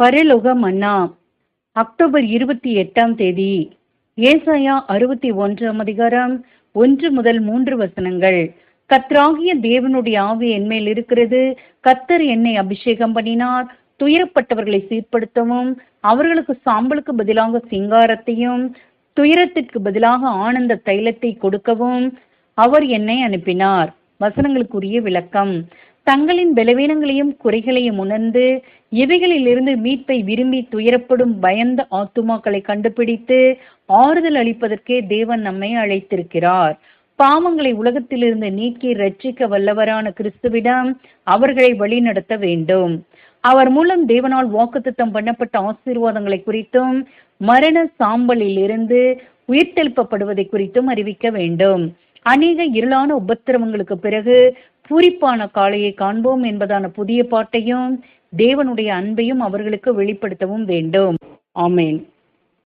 பரலோக மன்னா. அக்டோபர் இருபத்தி எட்டாம் தேதி ஏசாயா அறுபத்தி ஒன்றாம் அதிகாரம் ஒன்று முதல் மூன்று வசனங்கள். கத்ராகிய தேவனுடைய ஆவி என்மேல் இருக்கிறது. கத்தர் என்னை அபிஷேகம் பண்ணினார். துயரப்பட்டவர்களை சீர்படுத்தவும் அவர்களுக்கு சாம்பலுக்கு பதிலாக சிங்காரத்தையும் துயரத்திற்கு பதிலாக ஆனந்த தைலத்தை கொடுக்கவும் அவர் என்னை அனுப்பினார். வசனங்களுக்குரிய விளக்கம். தங்களின் பலவீனங்களையும் குறைகளையும் உணர்ந்து இவைகளிலிருந்து மீட்பை விரும்பி துயரப்படும் பயந்த ஆத்துமாக்களை கண்டுபிடித்து ஆறுதல் அளிப்பதற்கே தேவன் நம்மை அழைத்திருக்கிறார். பாவங்களை உலகத்திலிருந்து நீக்கி ரட்சிக்க வல்லவரான கிறிஸ்துவிடம் அவர்களை வழிநடத்த வேண்டும். அவர் மூலம் தேவனால் வாக்குத்தத்தம் பண்ணப்பட்ட ஆசீர்வாதங்களை குறித்தும் மரண சாம்பலில் இருந்து உயிர்த்தெழுப்பப்படுவதை குறித்தும் அறிவிக்க வேண்டும். அநேக இருளான உபத்திரவங்களுக்கு பிறகு பூரிப்பான காளையை காண்போம் என்பதான புதிய பாட்டையும் தேவனுடைய அன்பையும் அவர்களுக்கு வெளிப்படுத்தவும் வேண்டும். ஆமேன்.